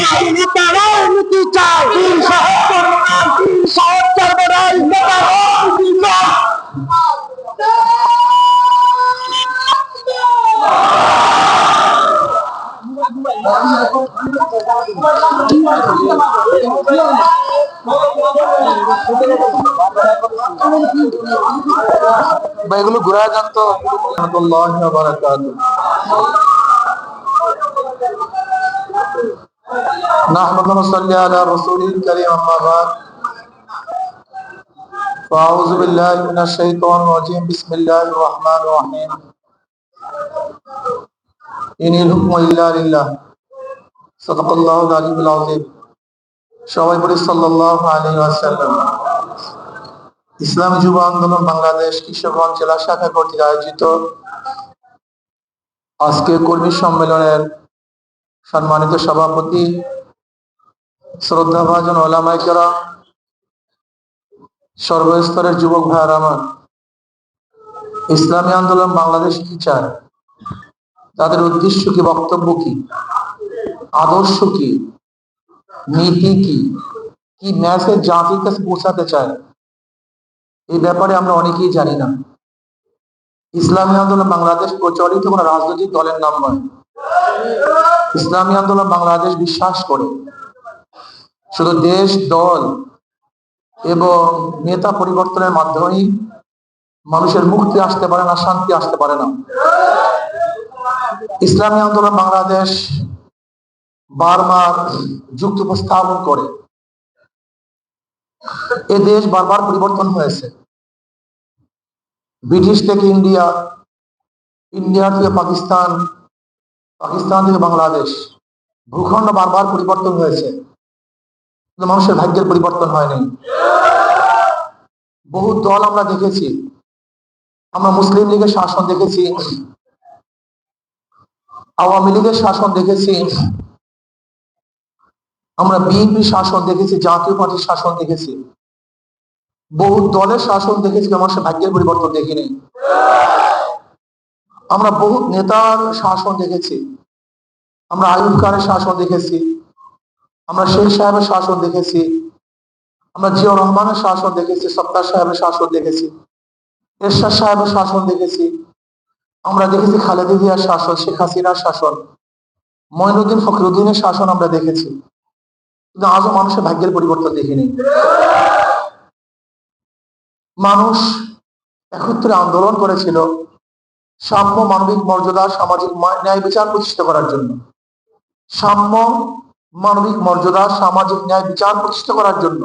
স্বাধীনতা রাজনীতি চাই সহজ রাজনেতা রাজনীতি চাই বা এগুলো ঘুরা যান তো نحمد ونصلي على رسوله الكريم أما بعد فأعوذ بالله من الشيطان الرجيم بسم الله الرحمن الرحيم إن الحكم إلا لله صدق الله العلي العظيم সবাই বলি সাল্লাল্লাহু আলাইহি ওয়াসাল্লাম ইসলামী যুব আন্দোলন বাংলাদেশ কিশোরগঞ্জ জেলা শাখা কর্তৃক আয়োজিত আজকে কর্মী সম্মেলনের সম্মানিত সভাপতি শ্রদ্ধা ভাজন ওলামাইকরা সর্বস্তরের যুবক ভাইয়ার আমার, ইসলামী আন্দোলন বাংলাদেশ কি চায়? তাদের উদ্দেশ্য কি, বক্তব্য কি? আদর্শ কি? নীতি কি? কি মেসেজ জাতির কাছে পৌঁছাতে চায়? এই ব্যাপারে আমরা অনেকেই জানি না। ইসলামী আন্দোলন বাংলাদেশ প্রচলিত কোন রাজনৈতিক দলের নাম নয়। ইসলামী আন্দোলন বাংলাদেশ বিশ্বাস করে। শুধু দেশ, দল এবং নেতা পরিবর্তনের মাধ্যমেই মানুষের মুক্তি আসতে পারে না, শান্তি আসতে পারে না। ইসলামী আন্দোলন বাংলাদেশ বারবার যুক্তি উপস্থাপন করে। এ দেশ বারবার পরিবর্তন হয়েছে। ব্রিটিশ থেকে ইন্ডিয়া ইন্ডিয়া থেকে পাকিস্তান পাকিস্তান থেকে বাংলাদেশ। ভূখণ্ড বারবার পরিবর্তন হয়েছে। মানুষের ভাগ্যের পরিবর্তন হয়নি। বহু দল আমরা দেখেছি। আমরা মুসলিম লীগের শাসন দেখেছি। আওয়ামী লীগের শাসন দেখেছি। আমরা বিএনপি শাসন দেখেছি, জাতীয় পার্টির শাসন দেখেছি। বহু দলের শাসন দেখেছি মানুষের ভাগ্যের পরিবর্তন দেখিনি। আমরা বহু নেতার শাসন দেখেছি। আমরা আয়ুব খানের শাসন দেখেছি। আমরা শেখ সাহেবের শাসন দেখেছি। আমরা জিয়াউর রহমানের শাসন দেখেছি, সত্তার সাহেবের শাসন দেখেছি, এরশাদ সাহেবের শাসন দেখেছি। আমরা দেখেছি খালেদা জিয়ার শাসন, শেখ হাসিনার শাসন মঈনুদ্দিন ফখরুদ্দিনের শাসন আমরা দেখেছি। কিন্তু আজও মানুষের ভাগ্যের পরিবর্তন দেখিনি। মানুষ একত্রে আন্দোলন করেছিল। সাম্য মানবিক মর্যাদা, সামাজিক ন্যায় বিচার প্রতিষ্ঠা করার জন্য। সাম্য মানবিক মর্যাদা, সামাজিক ন্যায় বিচার প্রতিষ্ঠা করার জন্য।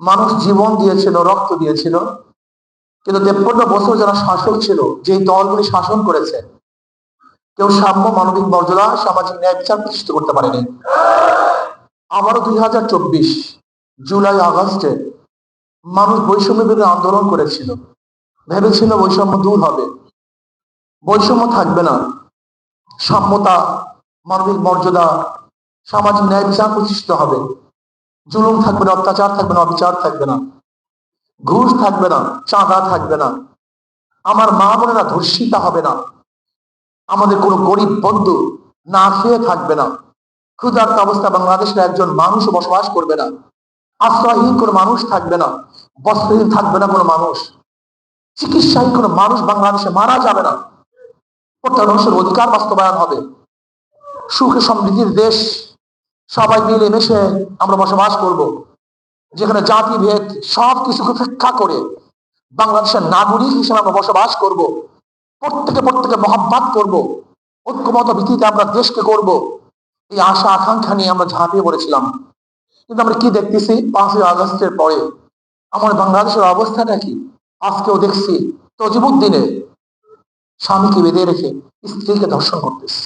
মানুষ জীবন দিয়েছিল, রক্ত দিয়েছিল। কিন্তু তেপ্পন্ন বছর যারা শাসক ছিল যে দলগুলি শাসন করেছে, কেউ সাম্য মানবিক মর্যাদা, সামাজিক ন্যায় বিচার প্রতিষ্ঠা করতে পারেনি। আবারও দুই হাজার চব্বিশ, জুলাই আগস্টে মানুষ বৈষম্য বিরোধী আন্দোলন করেছিল। ভেবেছিল বৈষম্য দূর হবে। বৈষম্য থাকবে না। সাম্যতা, মানবিক মর্যাদা, সামাজিক ন্যায় বিচার প্রতিষ্ঠিত হবে। জুলুম থাকবে না, অত্যাচার থাকবে না, অবিচার থাকবে না। ঘুষ থাকবে না, চাঁদা থাকবে না। আমার মা বোনেরা ধর্ষিতা হবে না। আমাদের কোনো গরিব বন্ধু না খেয়ে থাকবে না। ক্ষুধার্ত অবস্থা বাংলাদেশের একজন মানুষ বসবাস করবে না। আশ্রয়হীন কোনো মানুষ থাকবে না। বস্ত্রহীন থাকবে না কোনো মানুষ। চিকিৎসাহীন কোনো মানুষ বাংলাদেশে মারা যাবে না। প্রত্যেক মানুষের অধিকার বাস্তবায়ন হবে। সুখে সমৃদ্ধির দেশ সবাই মিলে মিশে আমরা বসবাস করব। যেখানে জাতি ভেদ সব কিছুকে উপেক্ষা করে বাংলাদেশের নাগরিক হিসেবে আমরা বসবাস করব। প্রত্যেকে প্রত্যেকে মহাব্বাত করব। ঐক্যমত ভিত্তিতে আমরা দেশকে করব এই আশা আকাঙ্ক্ষা নিয়ে আমরা ঝাঁপিয়ে পড়েছিলাম। কিন্তু আমরা কি দেখতেছি? পাঁচই আগস্টের পরে। আমার বাংলাদেশের অবস্থাটা কি আজকেও দেখছি। তজিবুদ্দিনে স্বামীকে বেঁধে রেখে স্ত্রীকে ধর্ষণ করতেছে।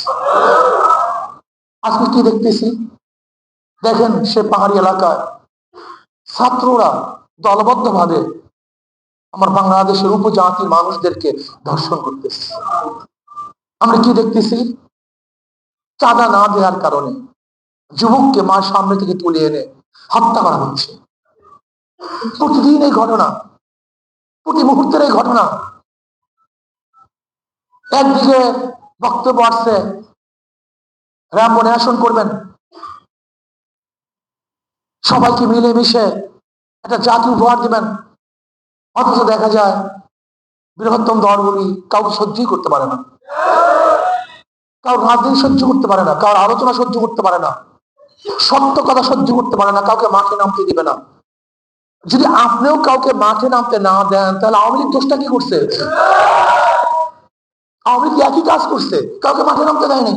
আজকে কি দেখতেছি? দেখেন সে পাহাড়ি এলাকায় ছাত্ররা দলবদ্ধ ভাবে আমার বাংলাদেশের উপজাতি মানুষদেরকে ধর্ষণ করতেছে। আমরা কি দেখতেছি? চাঁদা না দেওয়ার কারণে যুবককে মার সামনে থেকে তুলে এনে হত্যা করা হচ্ছে। প্রতিদিন এই ঘটনা, প্রতি মুহূর্তের এই ঘটনা একদিকে বক্তব্য আসছে, রাম মনে আসন করবেন। সবাইকে মিলেমিশে একটা জাতি উপহার দিবেন। অথচ দেখা যায়, বৃহত্তম দলগুলি কাউকে সহ্যই করতে পারে না। কারোর রাজনীতি সহ্য করতে পারে না কারোর আলোচনা সহ্য করতে পারে না, সত্য কথা সহ্য করতে পারে না, কাউকে মাঠে নামতে দিবে না। যদি আপনিও কাউকে মাঠে নামতে না দেন, তাহলে আওয়ামী লীগ দোষটা কি করছে? আওয়ামী লীগ একই কাজ করছে, কাউকে মাঠে নামতে দেয়নি।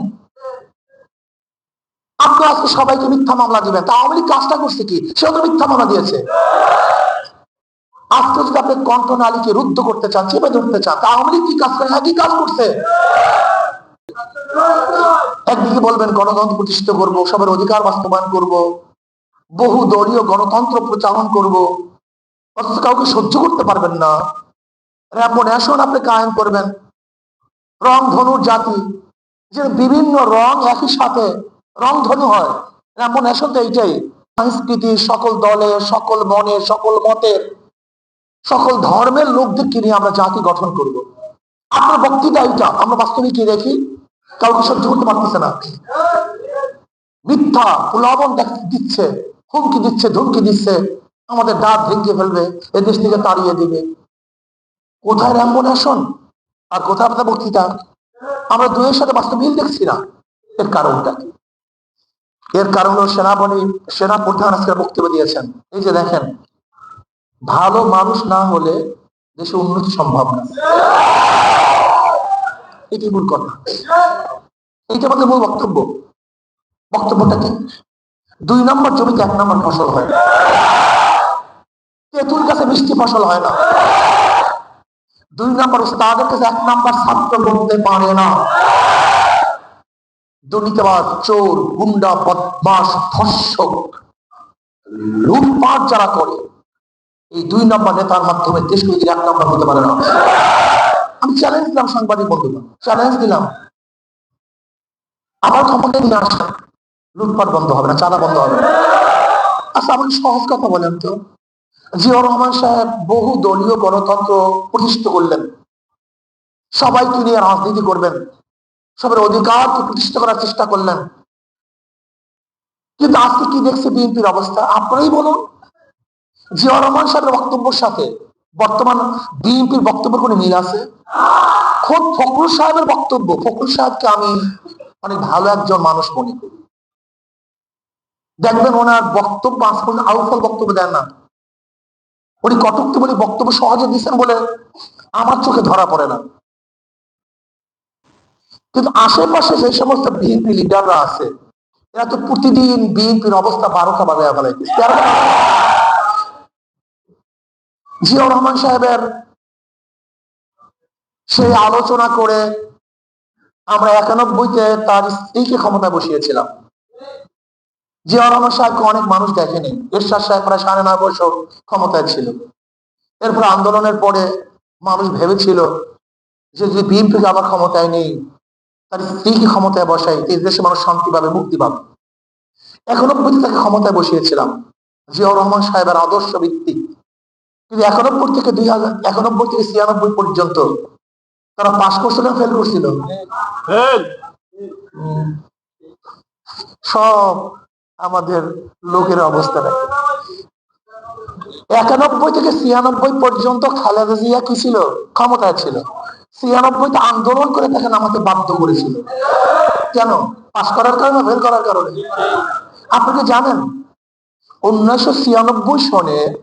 আপনি আজকে সবাইকে মিথ্যা মামলা দিবেন। তা আওয়ামী কাজটা করছে কি? সেও তো মিথ্যা মামলা দিয়েছে। আজকে যদি আপনি কণ্ঠনালীকে রুদ্ধ করতে চান, চেপে ধরতে চান, তা আওয়ামী কি কাজ করে? একই কাজ করছে? একদিকে বলবেন, গণতন্ত্র প্রতিষ্ঠিত করব, সবার অধিকার বাস্তবায়ন করব বহু দলীয় গণতন্ত্র প্রচারণ করব। অথচ কাউকে সহ্য করতে পারবেন না। র্যাম্বো ন্যাশন আপনি কায়েম করবেন। রং ধনুর জাতি। যে বিভিন্ন রং একই সাথে রং ধনু হয়। ন্যাশন তো এইটাই। সংস্কৃতি, সকল দলের, সকল মনের, সকল মতের, সকল ধর্মের লোকদেরকে নিয়ে আমরা জাতি গঠন করব। আপনার বক্তৃতা এইটা। আমরা বাস্তবে কি দেখি? কাউকে সহ্য করতে পারতেছে না। মিথ্যা প্রলাবন দিচ্ছে, হুমকি দিচ্ছে, ধুমকি দিচ্ছে, আমাদের দাঁত ভেঙে ফেলবে, এদেশ থেকে তাড়িয়ে দিবে। কোথায় র্যাম্বোনেশন আর কোথায় আপনার বক্তৃতা আমরা দুয়ের সাথে বাস্তব মিল দেখছি না। এর কারণটা কি? এর কারণ সেনাবাহিনী সেনা প্রধান আজকে বক্তব্য দিয়েছেন। এই যে দেখেন, ভালো মানুষ না হলে দেশে উন্নতি সম্ভব না। এটি মূল কথা। এইটা আমাদের মূল বক্তব্য। বক্তব্যটা কি? দুই নম্বর জমিতে এক নম্বর ফসল হয়। তেঁতুল গাছে মিষ্টি ফসল হয় না। দুই নম্বর উস্তাদের কাছে এক নম্বর ছাত্র বলতে পারে না। দুর্নীতিবাদ চোর, গুন্ডা বদমাস ধর্ষক, লুটপাট যারা করে, এই দুই নম্বর নেতার মাধ্যমে দেশ যদি এক নম্বর হতে পারে না। আমি চ্যালেঞ্জ দিলাম সাংবাদিক বন্ধুরা চ্যালেঞ্জ দিলাম। আবার ক্ষমতায় নিয়ে আসেন লুটপাট বন্ধ হবে না, চাঁদা বন্ধ হবে না। আচ্ছা আমাকে সহজ কথা বলেন তো। জিয়াউর রহমান সাহেব বহু দলীয় গণতন্ত্র প্রতিষ্ঠিত করলেন। সবাইকে নিয়ে রাজনীতি করবেন। সবার অধিকারকে প্রতিষ্ঠিত করার চেষ্টা করলেন। কিন্তু আজকে কি দেখছে বিএনপির অবস্থা? আপনারাই বলুন। জিয়াউর রহমান সাহেবের বক্তব্যের সাথে বর্তমান বিএনপির বক্তব্যের কোনো মিল আছে? খোদ ফখরুল সাহেবের বক্তব্য, ফখরুল সাহেবকে আমি অনেক ভালো একজন মানুষ মনে করি। দেখবেন ওনার বক্তব্য, আজ পর্যন্ত আউফল বক্তব্য দেন না। উনি কটুক্তি বলে বক্তব্য সহজে দিচ্ছেন বলে আমার চোখে ধরা পড়ে না। কিন্তু আশেপাশে যে সমস্ত বিএনপি লিডাররা আছে, এরা তো প্রতিদিন বিএনপির অবস্থা বারোটা বাজায় ফেলে। জিয়াউর রহমান সাহেবের সেই আলোচনা করে আমরা একানব্বইতে তার স্ত্রীকে ক্ষমতায় বসিয়েছিলাম। জিয়াউর রহমান সাহেবকে অনেক মানুষ দেখেনি এরশাদ সাহেব প্রায় সাড়ে নয় বছর ক্ষমতায় ছিল। এরপর আন্দোলনের পরে মানুষ ভেবেছিল যে যদি বিএনপিকে আবার ক্ষমতায় নেই তার স্ত্রীকে ক্ষমতায় বসাই এই দেশে মানুষ শান্তি পাবে মুক্তি পাবে। একানব্বইতে তাকে ক্ষমতায় বসিয়েছিলাম জিয়াউর রহমান সাহেবের আদর্শ ভিত্তিক। কিন্তু একানব্বই থেকে দুই হাজার একানব্বই থেকে ছিয়ানব্বই পর্যন্ত তারা পাস করছিল না ফেল করছিল। সব আমাদের লোকের অবস্থা দেখে একানব্বই থেকে ছিয়ানব্বই পর্যন্ত খালেদা জিয়া কি ছিল? ক্ষমতায় ছিল। ছিয়ানব্বই তে আন্দোলন করে তাকে নামাতে বাধ্য করেছিল। কেন? পাস করার কারণে, বের করার কারণে। আপনি কি জানেন? উনিশশো ছিয়ানব্বই সনে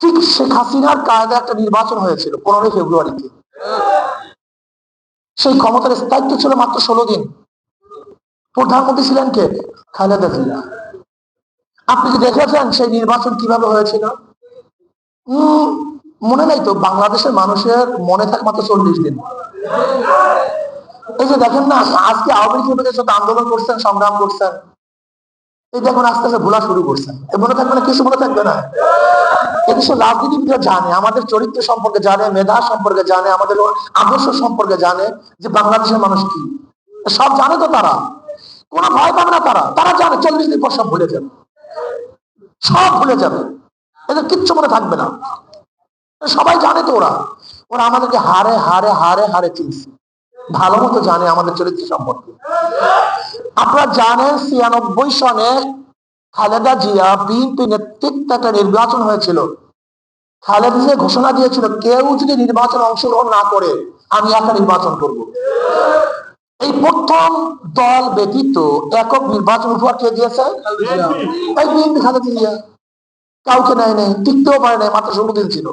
ঠিক শেখ হাসিনার কায়দা একটা নির্বাচন হয়েছিল, পনেরোই ফেব্রুয়ারিতে। সেই ক্ষমতার স্থায়িত্ব ছিল মাত্র ষোলো দিন। প্রধানমন্ত্রী ছিলেন কে? খালেদা জিয়া। আপনি কি দেখেছেন সেই নির্বাচন কীভাবে হয়েছিল? মনে নাই তো, বাংলাদেশের মানুষের মনে থাকে মাত্র চল্লিশ দিন। এই যে দেখেন না, আজকে আওয়ামী লীগের সাথে আন্দোলন করছেন, সংগ্রাম করছেন, এই দেখুন আস্তে আস্তে ভোলা শুরু করছেন। মনে থাকবে না, কিছু মনে থাকবে না। এদেশের রাজনীতিবিদরা জানে, আমাদের চরিত্র সম্পর্কে জানে, মেধা সম্পর্কে জানে, আমাদের আদর্শ সম্পর্কে জানে যে বাংলাদেশের মানুষ কি। সব জানে তো তারা। কোনো ভয় পাবে না তারা। তারা জানে চল্লিশ দিন পর সব ভুলে যাবে। সব ভুলে যাবে। এদের কিচ্ছু মনে থাকবে না। সবাই জানে তো ওরা। ওরা আমাদেরকে হারে হারে হারে হারে চিনছে। ভালো মতো জানে আমাদের চরিত্র সম্পর্কে। আপনারা জানেন ছিয়ানব্বই সনে খালেদা জিয়া বিএনপি নেতৃত্বে একটা নির্বাচন হয়েছিল। খালেদা জিয়া ঘোষণা দিয়েছিল, কেউ যদি নির্বাচনে অংশগ্রহণ না করে, আমি একটা নির্বাচন করব। এই প্রথম দল ব্যতীত একক নির্বাচন উপহার কে দিয়েছে? এই বিএনপি কাউকে নেয় নেই টিকতেও পারে নাই মাত্র ষোলো দিন ছিল।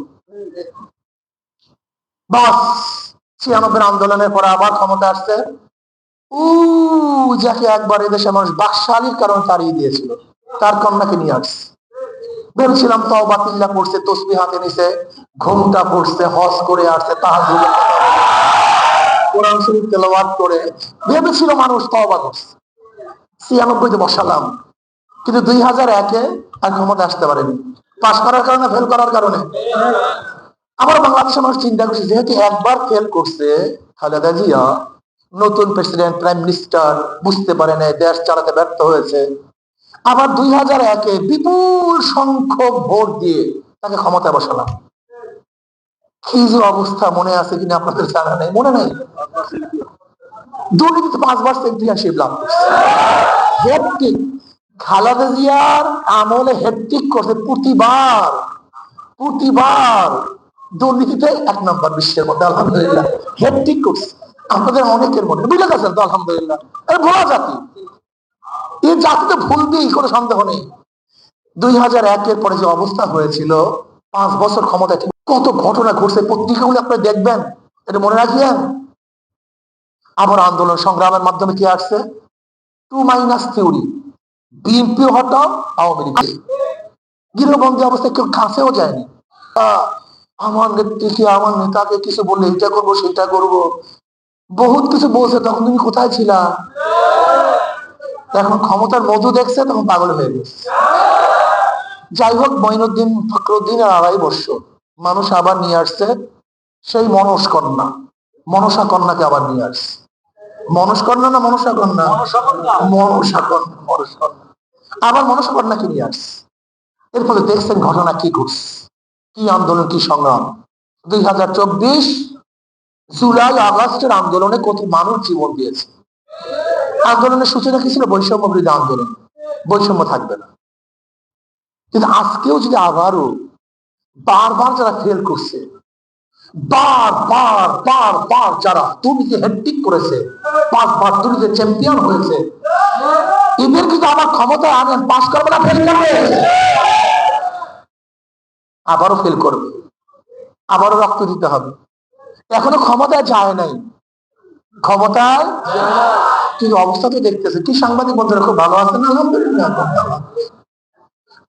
বাস ছিয়ানব্বই আন্দোলনের পরে আবার ক্ষমতা আসছে। উ যাকে একবার এদেশে মানুষ বাকশালীর কারণে তাড়িয়ে দিয়েছিল তার কন্যাকে নিয়ে আসছে ভেবেছিলাম তাও বাতিল্লা পড়ছে তসবি হাতে নিছে ঘুমটা পড়ছে হজ করে আসছে তাহার কোরআন শরীফ তেলাওয়াত করে ভেবেছিল মানুষ তওবা করছে। ছিয়ানব্বইতে বসালাম। কিন্তু দুই হাজার একে আর ক্ষমতা আসতে পারেনি। পাশ করার কারণে ফেল করার কারণে। আবার বাংলাদেশের মানুষ চিন্তা করছে, যেহেতু একবার ফেল করছে, খালেদা জিয়া নতুন প্রেসিডেন্ট প্রাইম মিনিস্টার বুঝতে পারে নাই, দেশ চালাতে ব্যর্থ হয়েছে। আবার দুই হাজার একে বিপুল সংখ্যক ভোট দিয়ে তাকে ক্ষমতায় বসালাম। যে অবস্থা মনে আছে কিনা আপনাদের জানা নেই, মনে নেই? দুর্নীতিতে পাঁচবার সেন্ট্রিয়ানশিপ লাভ করছে খালেদা জিয়ার আমলে হ্যাট্রিক করছে প্রতিবার প্রতিবার। দুর্নীতিতে এক নম্বর বিশ্বের মধ্যে, আলহামদুলিল্লাহ। হ্যাট্রিক করছে। আপনাদের অনেকের মধ্যে বুঝে গেছেন তো, আলহামদুলিল্লাহ। এটা ভোলা জাতি এই জাতিতে ভুলবেই কোনো সন্দেহ নেই। দুই হাজার একের পরে যে অবস্থা হয়েছিল পাঁচ বছর ক্ষমতায় ক্ষমতা কত ঘটনা ঘটছে পত্রিকাগুলো আপনি দেখবেন, এটা মনে রাখিয়েন আবার আন্দোলন সংগ্রামের মাধ্যমে কি আসছে? টু মাইনাস থিওরি, বিএনপি হটাও আওয়ামী লীগ গৃহবন্দী অবস্থায় কেউ কাছেও যায়নি। আমার নেত্রীকে, আমার নেতাকে কিছু বললে, এটা করব, সেটা করব। বহুত কিছু বলছে, তখন তুমি কোথায় ছিলা? এখন ক্ষমতার মধু দেখছে, তখন পাগল হয়ে গেছে। যাই হোক মঈনুদ্দিন ফখরুদ্দিন আর আড়াই বছর মানুষ আবার নিয়ে আসছে সেই মনস কন্যা। মনসা কন্যাকে আবার নিয়ে আসছে। মনস কন্যা না মনসা কন্যা? মনসা কন্যা। মনসা কন্যা আবার মনসা কন্যাকে নিয়ে আসছে। এর ফলে দেখছেন ঘটনা কি ঘটছে। কি আন্দোলন কি সংগ্রাম। দুই হাজার চব্বিশ জুলাই আগস্টের আন্দোলনে কত মানুষ জীবন দিয়েছে। আন্দোলনের সূচনা কি ছিল? বৈষম্য বিরোধী আন্দোলন। বৈষম্য থাকবে না। কিন্তু আজকেও যদি আবারও বারবার যারা ফেল করছে বার বার বার বার যারা দুর্নীতি হ্যাট্রিক করেছে, পাঁচবার দুর্নীতি চ্যাম্পিয়ন হয়েছে, এদের কিন্তু আবার ক্ষমতায় আনেন, পাশ করবে না ফেল করবে। আবারও ফেল করবে। আবারও রক্ত দিতে হবে। এখনও ক্ষমতায় যায় নাই। ক্ষমতায় কিন্তু অবস্থা তো দেখতেছে। কি সাংবাদিক বন্ধুরা খুব ভালো আছেন আলহামদুলিল্লাহ।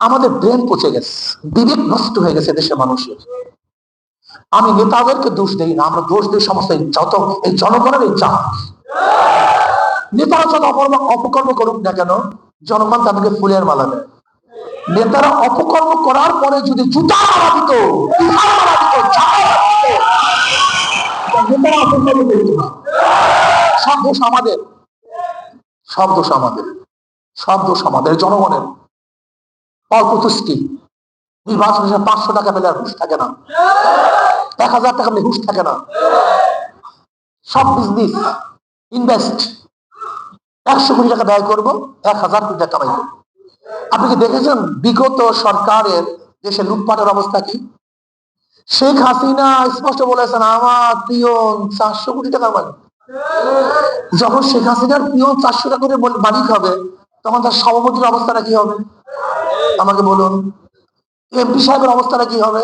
আমাদের ব্রেন পচে গেছে, বিবেক নষ্ট হয়ে গেছে দেশের মানুষের। আমি নেতাদেরকে দোষ দেই না, আমরা দোষ দিই সমস্ত যত, এই জনগণের এই চাপ। নেতারা যত অপকর্ম করুক না কেন, জনগণ তাদেরকে ফুলের মালা দেয়। নেতারা অপকর্ম করার পরে যদি জুতা মারা দিত মারা দিত নেতারা অপকর্ম না। সব দোষ আমাদের, সব দোষ আমাদের, সব দোষ আমাদের জনগণের। অল্প তুষ্টি নির্বাচন পাঁচশো টাকা পেলে হুশ থাকে না। এক হাজার টাকা পেলে হুশ থাকে না। সব বিজনেস ইনভেস্ট একশো কোটি টাকা ব্যয় করব, এক হাজার কোটি টাকা কামাই আপনি কি দেখেছেন বিগত সরকারের দেশে লুটপাটের অবস্থা কি? শেখ হাসিনা স্পষ্ট বলেছেন, আমার পিয়ন চারশো কোটি টাকার মালিক যখন শেখ হাসিনার পিয়ন চারশো টাকা করে মালিক হবে, তখন তার সভাপতির অবস্থাটা কি হবে? আমাকে বলুন এমপি সাহেবের অবস্থাটা কি হবে?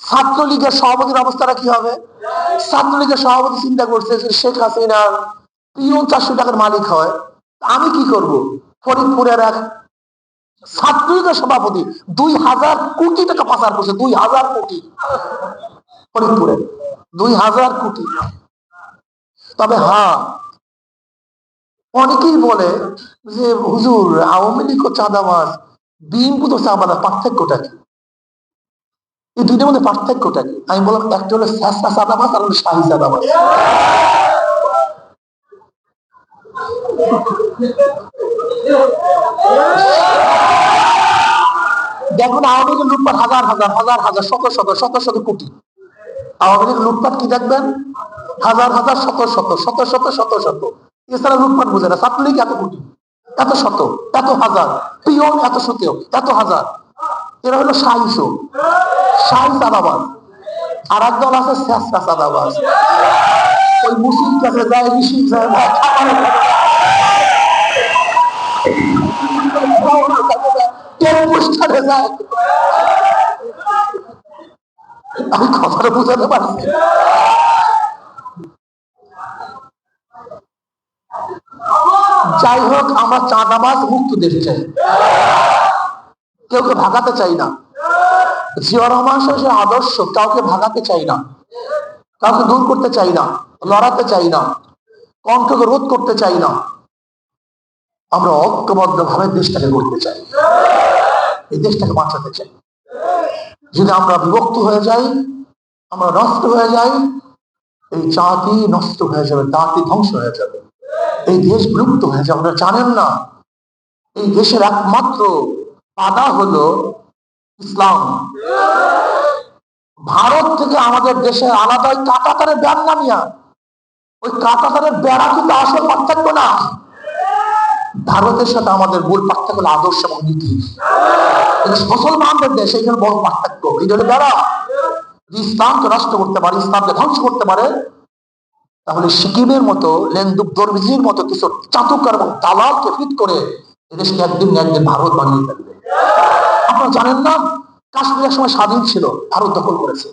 ছাত্রলীগের সভাপতির অবস্থাটা কি হবে? ছাত্রলীগের সভাপতি চিন্তা করছে যে শেখ হাসিনার পিয়ন চারশো টাকার মালিক হয়। আমি কি করব? ফরিদপুরের এক ছাত্রলীগের সভাপতি দুই হাজার কোটি টাকা পাচার করছে, দুই হাজার কোটি। ফরিদপুরে দুই হাজার কোটি। তবে হ্যাঁ অনেকেই বলে যে হুজুর, আওয়ামী লীগ ও চাঁদাবাজ বিএনপি তো চাঁদাবাজ পার্থক্যটা কি এই দুইটার মধ্যে পার্থক্যটা কি আমি বললাম একটা হলো স্যাসা চাঁদাবাজ আর হলো শাহী চাঁদাবাজ দেখুন আওয়ামী লীগের লুটপাট হাজার হাজার হাজার হাজার শত শত শত শত কোটি আওয়ামী লীগ লুটপাট কি দেখবেন হাজার হাজার শত শত শত শত শত শত এছাড়া লুটপাট বোঝে না ছাত্রলীগ এত কোটি এত শত এত হাজার। পিয়ন এত শতেও এত হাজার। এরা হলো সাইসো সাই চাঁদাবাজ আর এক দল আছে শেষরা চাঁদাবাজ ওই মুসির কাছে যায়, ঋষি যায় যায়। যায়। আমি কথাটা বুঝাতে পারছি যাই হোক, আমরা চাঁদাবাজ মুক্ত দেশ চাই। কেউ কে ভাগাতে চাই না। জিয়া রহমান সাহেবের আদর্শ, কাউকে ভাগাতে চাই না। কাউকে দূর করতে চাই না, লড়াতে চাই না, কণ্ঠকে রোধ করতে চাই না। আমরা ঐক্যবদ্ধ ভাবে দেশটাকে গড়তে চাই। এই দেশটাকে বাঁচাতে চাই। যদি আমরা বিভক্ত হয়ে যাই, আমরা নষ্ট হয়ে যাই, এই জাতি নষ্ট হয়ে যাবে জাতি ধ্বংস হয়ে যাবে। এই দেশ বিলুপ্ত হয়ে যাবে আপনারা জানেন না। এই দেশের একমাত্র বাধা হলো ইসলাম। ভারত থেকে আমাদের দেশে আলাদা ওই কাটাতারের ব্যান নামিয়া ওই কাটাতারের বেড়া কিন্তু আসল পার্থক্য না। ভারতের সাথে আমাদের মূল পার্থক্য হলো আদর্শ এবং নীতি। মুসলমানদের দেশ এখানে বড় পার্থক্য। এই জন্য বেড়া, ইসলামকে নষ্ট করতে পারে, ইসলামকে ধ্বংস করতে পারে। তাহলে সিকিমের মতো, লেন্দুক দরবিজির মতো কিছু চাতুকার এবং দালালকে ফিট করে এদেশকে একদিন একদিন ভারত বানিয়ে ফেলবে। আপনারা জানেন না কাশ্মীর সময় স্বাধীন ছিল, ভারত দখল করেছে।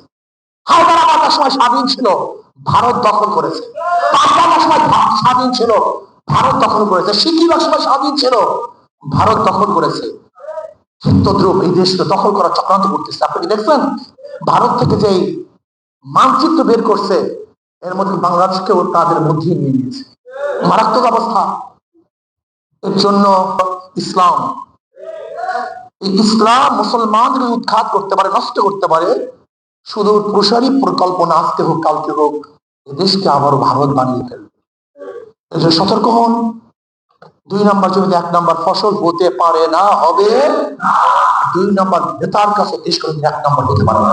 হায়দ্রাবাদ সময় স্বাধীন ছিল, ভারত দখল করেছে। স্বাধীন ছিল, ভারত দখল করেছে। সিকিম সময় স্বাধীন ছিল, ভারত দখল করেছে। চিত্তদ্রুপ এই দেশকে দখল করার চক্রান্ত করতেছে। আপনি দেখছেন? ভারত থেকে যে মানচিত্র বের করছে এর মধ্যে বাংলাদেশকেও তাদের মধ্যে নিয়ে নিয়েছে। মারাত্মক অবস্থা। এর জন্য ইসলাম ইসলাম মুসলমানদের উৎখাত করতে পারে, নষ্ট করতে পারে। শুধু প্রসারী পরিকল্পনা আজকে হোক, কালকে হোক দেশকে আবারও ভারত বানিয়ে ফেলবে। সতর্ক হন। দুই নম্বর জমিতে এক নম্বর ফসল হতে পারে না, হবে দুই নম্বর নেতার কাছে দেশ এক নম্বর হতে পারে না।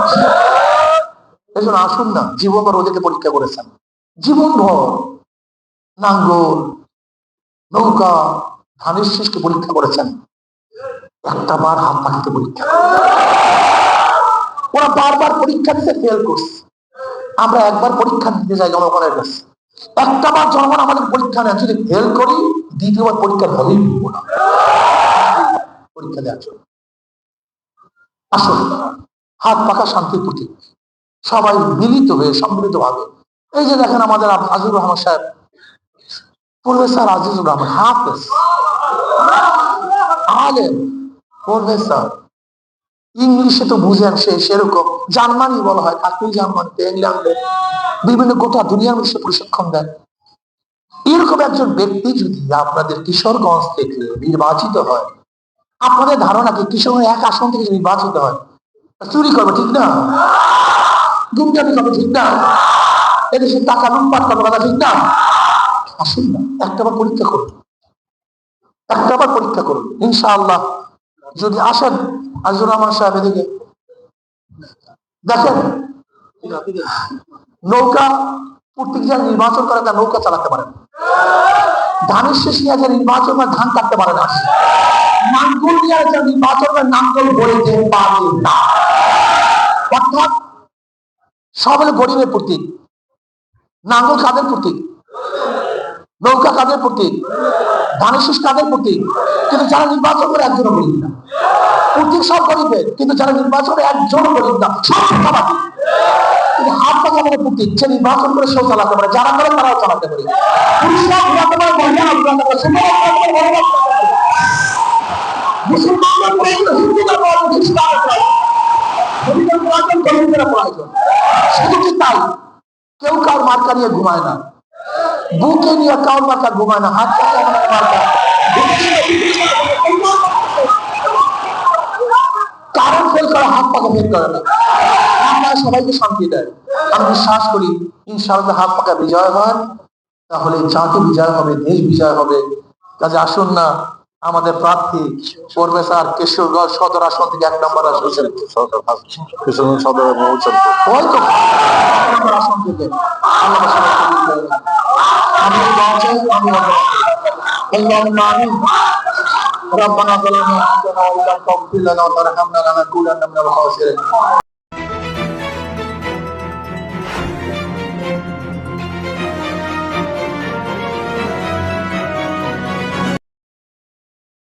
এই জন্য আসুন না জীবনভর ওদেরকে পরীক্ষা করেছেন জীবনভর নাঙ্গল নৌকা, ধানের শেষকে পরীক্ষা করেছেন একটা বার হাত পাখিতে পরীক্ষা ওরা বারবার পরীক্ষা দিতে ফেল করছে। আমরা একবার পরীক্ষা দিতে যাই, জনগণের কাছে। একটা বার জনগণ আমাদের পরীক্ষা নেয়, যদি ফেল করি, দ্বিতীয়বার পরীক্ষা হলেই দিব না। পরীক্ষা দেওয়ার জন্য। আসুন, হাত পাকা শান্তির প্রতীক। সবাই মিলিত হয়ে সম্মিলিত ভাবে এই যে দেখেন আমাদের আজিজুর রহমান সাহেব। প্রফেসর আজিজুর রহমান, হাফেজ। আলেম, প্রফেসর। ইংলিশে তো বুঝেন সে, সেরকম। জার্মানি বলা হয় তাকেই জার্মানিতে ইংল্যান্ডে বিভিন্ন গোটা দুনিয়ার মধ্যে প্রশিক্ষণ দেন। এরকম একজন ব্যক্তি যদি আপনাদের কিশোরগঞ্জ থেকে নির্বাচিত হয়, আপনাদের ধারণা কি কিশোরগঞ্জ এক আসন থেকে নির্বাচিত হয়? চুরি করবে, ঠিক না? পরীক্ষা করুন। একটা বার পরীক্ষা করুন। ইনশাআল্লাহ, যদি আসেন আজিজুর সাহেব এদিকে। দেখেন, নৌকা প্রত্যেক জায়গায় নির্বাচন করে তার নৌকা চালাতে পারে না। ধানের শেষ নিয়ে যে নির্বাচন করে ধান কাটতে পারে না। নাঙ্গল নিয়ে যে নির্বাচন করে নাঙ্গল বইতে পারে না। অর্থাৎ সব হলো গরিবের প্রতীক। নাঙ্গল কাদের প্রতীক? নৌকা কাদের প্রতীক? ধানের শেষ কাদের প্রতীক? কিন্তু যারা নির্বাচন করে একজনও গরিব না। প্রতীক সব গরিবের, কিন্তু যারা নির্বাচন করে একজনও গরিব না, সব হাত নির্বাচন করে যারা চালাতে পারে। প্রয়োজন প্রয়োজন শুধু কি তাই? কেউ মার্কা নিয়ে ঘুমায় না। বুকে নিয়ে মার্কা ঘুমায় না। হাত মার্কা কারণ ফেল করে হাত পাকা ফেল করে না। সবাইকে শান্তি দেয়। আমি বিশ্বাস করি, ইনশাআল্লাহ হাত পাকা বিজয় হয়। তাহলে জাতি বিজয় হবে, দেশ বিজয় হবে। কাজে আসুন না। আমাদের প্রার্থী প্রফেসর কিশোরগঞ্জ সদর আসন থেকে এক নম্বর আসন কিশোরগঞ্জ সদর এবং উচ্চতর ওই তো এক নম্বর আসন থেকে আল্লাহ সবাইকে বিজয় দান। আমি দোয়া চাই, আমি আল্লাহ আল্লাহুম্মা আমিন ربنا ظلمنا انفسنا وان لم تغفر لنا وترحمنا لنكونن من الخاسرين